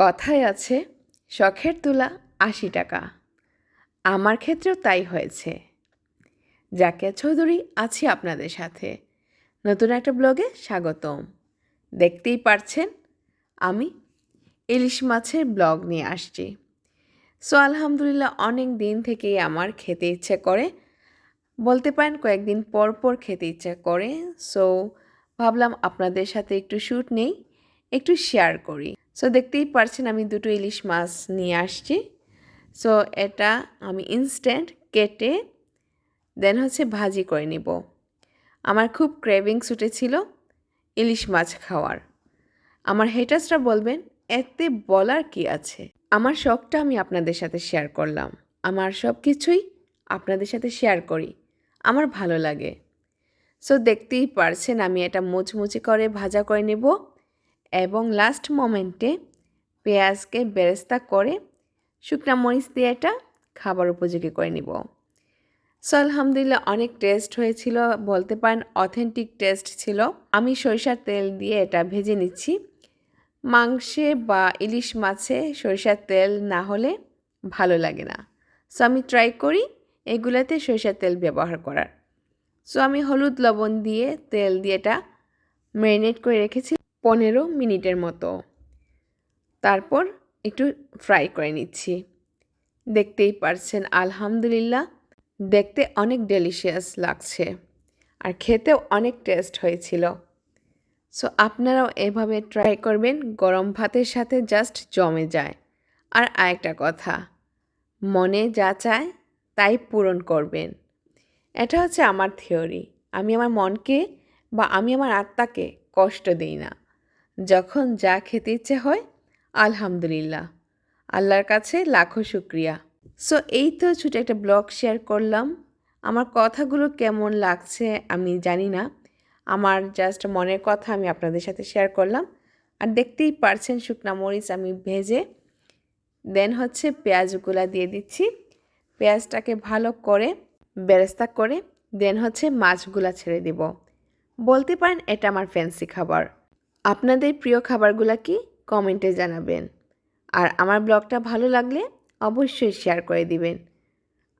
কথায় আছে, শখের তুলা আশি টাকা। আমার ক্ষেত্রেও তাই হয়েছে। জাকিয়া চৌধুরী, আছি আপনাদের সাথে। নতুন একটা ব্লগে স্বাগতম। দেখতেই পারছেন, আমি ইলিশ মাছের ব্লগ নিয়ে আসছি। সো, আলহামদুলিল্লাহ, অনেক দিন থেকেই আমার খেতে ইচ্ছে করে। বলতে পারেন, কয়েকদিন পর পর খেতে ইচ্ছে করে। সো, ভাবলাম আপনাদের সাথে একটু শ্যুট নেই, একটু শেয়ার করি। সো দেখতেই পারছেন আমি দুটো ইলিশ মাছ নিয়ে আসছি। সো এটা আমি ইনস্ট্যান্ট কেটে দেন হচ্ছে ভাজি করে নিব। আমার খুব ক্রেভিংস উঠেছিল ইলিশ মাছ খাওয়ার। আমার হেটার্সরা বলবেন, এতে বলার কি আছে? আমার শখটা আমি আপনাদের সাথে শেয়ার করলাম। আমার সব কিছুই আপনাদের সাথে শেয়ার করি। আমার ভালো লাগে। সো দেখতেই পারছেন আমি এটা মুচমুচি করে ভাজা করে নেব। এবং লাস্ট মোমেন্টে পেঁয়াজকে বেরেস্তা করে শুকনা মরিচ দিয়ে এটা খাবার উপযোগী করে নিব। সো আলহামদুলিল্লাহ অনেক টেস্ট হয়েছিল, বলতে পারেন অথেন্টিক টেস্ট ছিল। আমি সরিষার তেল দিয়ে এটা ভেজে নিচ্ছি। মাংসে বা ইলিশ মাছে সরিষার তেল না হলে ভালো লাগে না। সো আমি ট্রাই করি এগুলাতে সরিষার তেল ব্যবহার করার। সো আমি হলুদ লবণ দিয়ে তেল দিয়ে এটা ম্যারিনেট করে রেখেছি। পনেরো মিনিটের মতো। তারপর একটু ফ্রাই করে নিচ্ছি। দেখতেই পারছেন, আলহামদুলিল্লাহ, দেখতে অনেক ডেলিশিয়াস লাগছে আর খেতেও অনেক টেস্ট হয়েছিল। সো আপনারাও এভাবে ট্রাই করবেন, গরম ভাতের সাথে জাস্ট জমে যায়। আর আরেকটা কথা, মনে যা চায় তাই পূরণ করবেন। এটা হচ্ছে আমার থিওরি আমি আমার মনকে বা আমি আমার আত্মাকে কষ্ট দিই না। যখন যা খেতে ইচ্ছে হয়, আলহামদুলিল্লাহ। আল্লাহর কাছে লাখো শুক্রিয়া। সো এই তো ছোটো একটা ব্লগ শেয়ার করলাম। আমার কথাগুলো কেমন লাগছে আমি জানি না। আমার জাস্ট মনের কথা আমি আপনাদের সাথে শেয়ার করলাম। আর দেখতেই পারছেন শুকনা মরিচ আমি ভেজে। দেন হচ্ছে পেঁয়াজগুলা দিয়ে দিচ্ছি। পেঁয়াজটাকে ভালো করে বেরেস্তা করে দেন হচ্ছে মাছগুলা ছেড়ে দিব। বলতে পারেন এটা আমার ফ্যান্সি খাবার। আপনাদের প্রিয় খাবারগুলো কি কমেন্টে জানাবেন। আর আমার ব্লগটা ভালো লাগলে অবশ্যই শেয়ার করে দিবেন।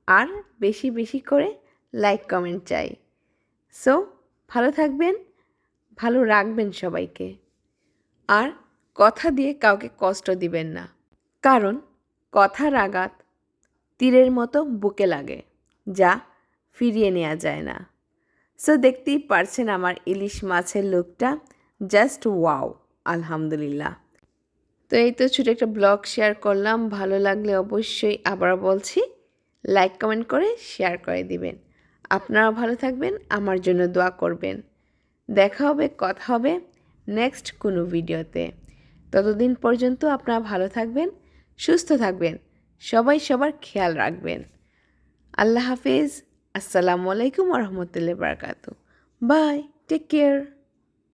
আর বেশি বেশি করে লাইক, কমেন্ট চাই। সো, ভালো থাকবেন, ভালো রাখবেন সবাইকে। আর কথা দিয়ে কাউকে কষ্ট দিবেন না। কারণ কথার আঘাত তীরের মতো বুকে লাগে, যা ফিরিয়ে নেওয়া যায় না। সো, দেখতেই পারছেন আমার ইলিশ মাছের লুকটা জাস্ট ওয়াও আলহামদুলিল্লাহ। তো এই তো ছোটো একটা ব্লগ শেয়ার করলাম, ভালো লাগলে অবশ্যই আবার বলছি লাইক কমেন্ট করে শেয়ার করে দিবেন। আপনারাও ভালো থাকবেন, আমার জন্য দোয়া করবেন। দেখা হবে, কথা হবে নেক্সট কোনো ভিডিওতে। ততদিন পর্যন্ত আপনারা ভালো থাকবেন, সুস্থ থাকবেন, সবাই সবার খেয়াল রাখবেন। আল্লাহ হাফিজ, আসসালামু আলাইকুম রহমতুল্লাহ বারকাতু বাই টেক কেয়ার